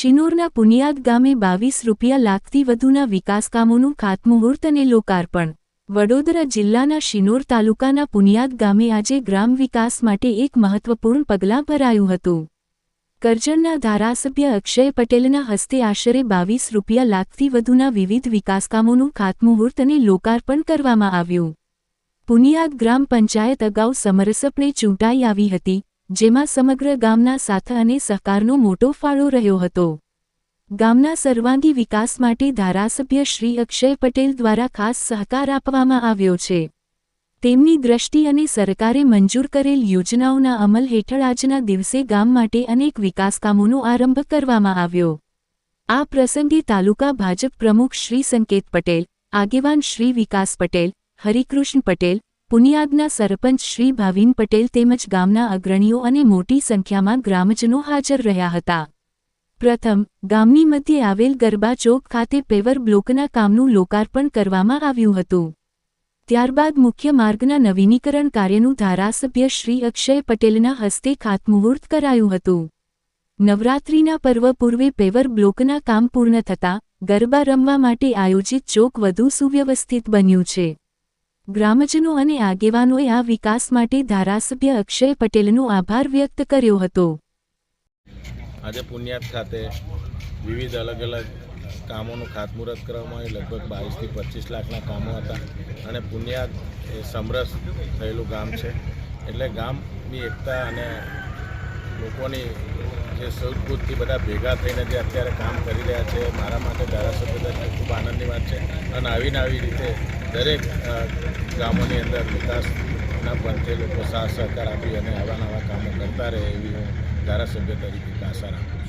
શિનોરના પુનિયાદ ગામે બાવીસ રૂપિયા લાખથી વધુના વિકાસકામોનું ખાતમુહૂર્ત અને લોકાર્પણ. વડોદરા જિલ્લાના શિનોર તાલુકાના પુનિયાદ ગામે આજે ગ્રામ વિકાસ માટે એક મહત્વપૂર્ણ પગલાં ભરાયું હતું. કરજણના ધારાસભ્ય અક્ષય પટેલના હસ્તે આશરે બાવીસ રૂપિયા લાખથી વધુના વિવિધ વિકાસકામોનું ખાતમુહૂર્ત અને લોકાર્પણ કરવામાં આવ્યું. પુનિયાદ ગ્રામ પંચાયત અગાઉ સમરસપણે ચૂંટાઈ આવી હતી. જેમાં સમગ્ર ગામના સાથ અને સહકારનો મોટો ફાળો રહ્યો હતો. ગામના સર્વાંગી વિકાસ માટે ધારાસભ્ય શ્રી અક્ષય પટેલ દ્વારા ખાસ સહકાર આપવામાં આવ્યો છે. તેમની દ્રષ્ટિ અને સરકારે મંજૂર કરેલ યોજનાઓના અમલ હેઠળ આજના દિવસે ગામ માટે અનેક વિકાસકામોનો આરંભ કરવામાં આવ્યો. આ પ્રસંગે તાલુકા ભાજપ પ્રમુખ શ્રી સંકેત પટેલ, આગેવાન શ્રી વિકાસ પટેલ, હરિકૃષ્ણ પટેલ પુનિયાદના સરપંચ શ્રી ભાવિન પટેલ તેમજ ગામના અગ્રણીઓ અને મોટી સંખ્યામાં ગ્રામજનો હાજર રહ્યા હતા. પ્રથમ, ગામની મધ્યે આવેલ ગરબા ચોક ખાતે પેવર બ્લોકના કામનું લોકાર્પણ કરવામાં આવ્યું હતું. ત્યારબાદ મુખ્ય માર્ગના નવીનીકરણ કાર્યનું ધારાસભ્ય શ્રી અક્ષય પટેલના હસ્તે ખાતમુહૂર્ત કરાયું હતું. નવરાત્રિના પર્વ પૂર્વે પેવર બ્લોકના કામ પૂર્ણ થતાં ગરબા રમવા માટે આયોજિત ચોક વધુ સુવ્યવસ્થિત બન્યું છે. ગ્રામજનો અને આગેવાનોએ આ વિકાસ માટે ધારાસભ્ય અક્ષય પટેલનો આભાર વ્યક્ત કર્યો હતો. આજે પુણ્યાત ખાતે વિવિધ અલગ અલગ કામોનું ખાતમુહૂર્ત કરવામાં આવ્યું. લગભગ બાવીસથી પચીસ લાખના કામો હતા અને પુણ્યાત એ સમરસ થયેલું ગામ છે. એટલે ગામની એકતા અને લોકોની જે સૂઝબૂઝથી બધા ભેગા થઈને જે અત્યારે કામ કરી રહ્યા છે, મારા માટે ધારાસભ્ય તરીકે ખૂબ આનંદની વાત છે. અને આવીને આવી રીતે દરેક ગામોની અંદર વિકાસના પંથે લોકો સાથ સહકાર આપી અને આવા નવા કામો કરતા રહે એવી હું ધારાસભ્ય તરીકે આશા રાખું